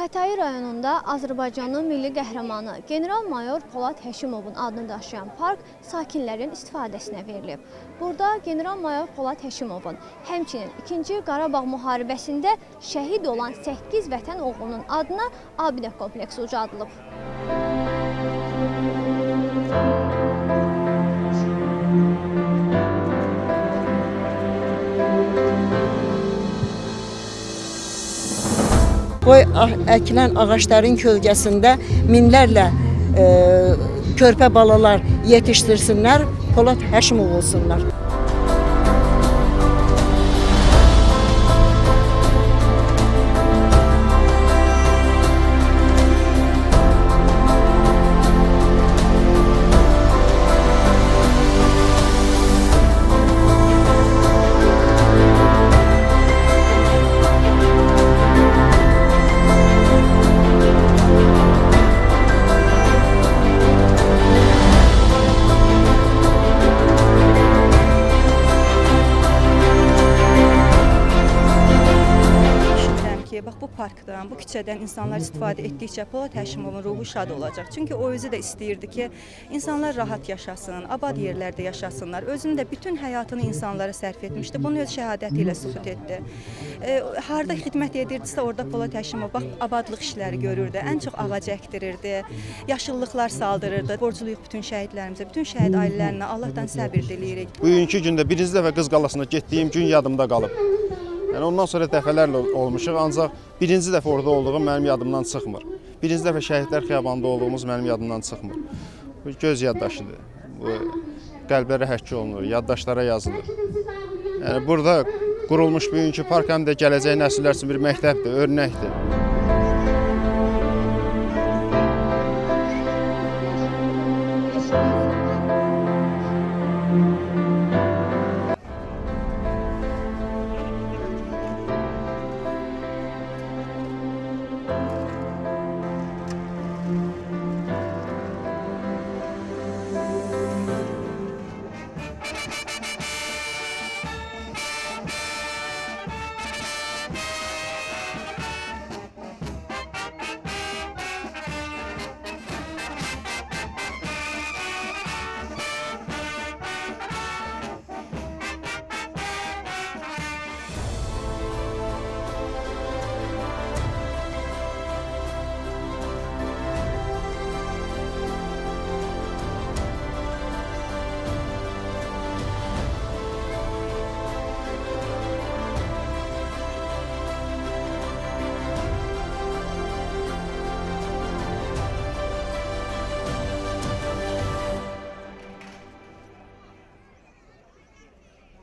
Xətai rayonunda Azərbaycanın milli qəhrəmanı general-mayor Polad Həşimovun adını daşıyan park sakinlərin istifadəsinə verilib. Burada general-mayor Polad Həşimovun, həmçinin 2-ci Qarabağ müharibəsində şəhid olan 8 vətən oğlunun adına abidə kompleksi ucadılıb. Qoy əkilən ağacların kölgəsində minlərlə e, balalar yetişdirsinlər, Polad Həşimov olsunlar. Parkdan, bu küçədən insanlar istifadə etdikcə Polad Həşimovun ruhu şad olacaq. Çünki o özü də istəyirdi ki, insanlar rahat yaşasın, abad yerlərdə yaşasınlar. Özünün də bütün həyatını insanlara sərf etmişdi. Bunu öz şəhadəti ilə sübut etdi. E, harda xidmət edirdisə, orada Polad Həşimov bax abadlıq işləri görürdü. Ən çox ağac əkdirirdi, yaşıllıqlar saldırırdı. Borcluyuq bütün şəhidlərimizə, bütün şəhid ailələrinə Allahdan səbir diləyirik. Bugünkü gündə birinci dəfə Qız Qalasına getdiyim gün yadımda qalıb. Yəni ondan sonra dəfələrlə olmuşuq, ancaq birinci dəfə orada olduğum mənim yadımdan çıxmır. Birinci dəfə Şəhidlər Xiyabanında olduğumuz mənim yadımdan çıxmır. Bu göz yaddaşıdır. Bu qəlblərə həkk olunur, yaddaşlara yazılır. Yəni burada qurulmuş bugünkü park həm də gələcək nəsillər üçün bir məktəbdir, örnəkdir.